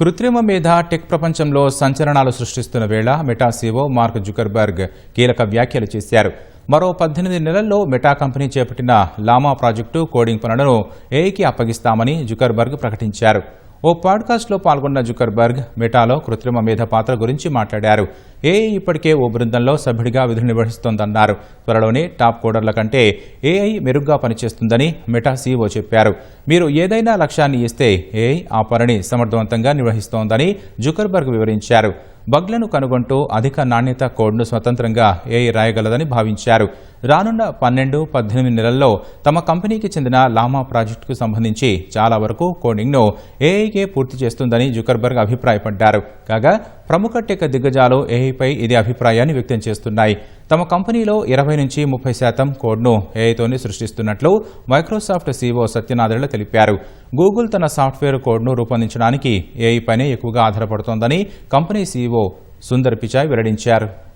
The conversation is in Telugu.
కృత్రిమ మీద టెక్ ప్రపంచంలో సంచలనాలు సృష్టిస్తున్న వేళ మెటా సీఓ మార్క్ జుకర్బర్గ్ కీలక వ్యాఖ్యలు చేశారు. మరో పద్దెనిమిది నెలల్లో మెటా కంపెనీ చేపట్టిన లామా ప్రాజెక్టు కోడింగ్ పనులను ఏఐకి అప్పగిస్తామని జుకర్బర్గ్ ప్రకటించారు. ఓ పాడ్కాస్ట్లో పాల్గొన్న జుకర్బర్గ్ మెటాలో కృత్రిమ మేధ పాత్ర గురించి మాట్లాడారు. ఏఐ ఇప్పటికే ఓ బృందంలో సభ్యుడిగా విధులు నిర్వహిస్తోందన్నారు. త్వరలోనే టాప్ కోడర్ల కంటే ఏఐ మెరుగ్గా పనిచేస్తుందని మెటా సీఓ చెప్పారు. మీరు ఏదైనా లక్ష్యాన్ని ఇస్తే ఏఐ ఆ పనిని సమర్థవంతంగా నిర్వహిస్తోందని జుకర్బర్గ్ వివరించారు. బగ్లను కనుగొంటూ అధిక నాణ్యత కోడ్ను స్వతంత్రంగా ఏఐ రాయగలదని భావించారు. రానున్న పన్నెండు పద్దెనిమిది నెలల్లో తమ కంపెనీకి చెందిన లామా ప్రాజెక్టుకు సంబంధించి చాలా వరకు కోడింగ్ను ఏఐకే పూర్తి చేస్తుందని జుకర్బర్గ్ అభిప్రాయపడ్డారు. కాగా ప్రముఖ టెక్ దిగ్గజాలు ఏఐపై ఇది అభిప్రాయాన్ని వ్యక్తం చేస్తున్నాయి. తమ కంపెనీలో ఇరవై నుంచి ముప్పై శాతం కోడ్ను ఏఐతోనే సృష్టిస్తున్నట్లు మైక్రోసాఫ్ట్ సీఈఓ సత్యనాదెళ్ళ తెలిపారు. గూగుల్ తన సాఫ్ట్వేర్ కోడ్ను రూపొందించడానికి ఏఐపైనే ఎక్కువగా ఆధారపడుతోందని కంపెనీ సీఈఓ సుందర్ పిచాయ్ వెల్లడించారు.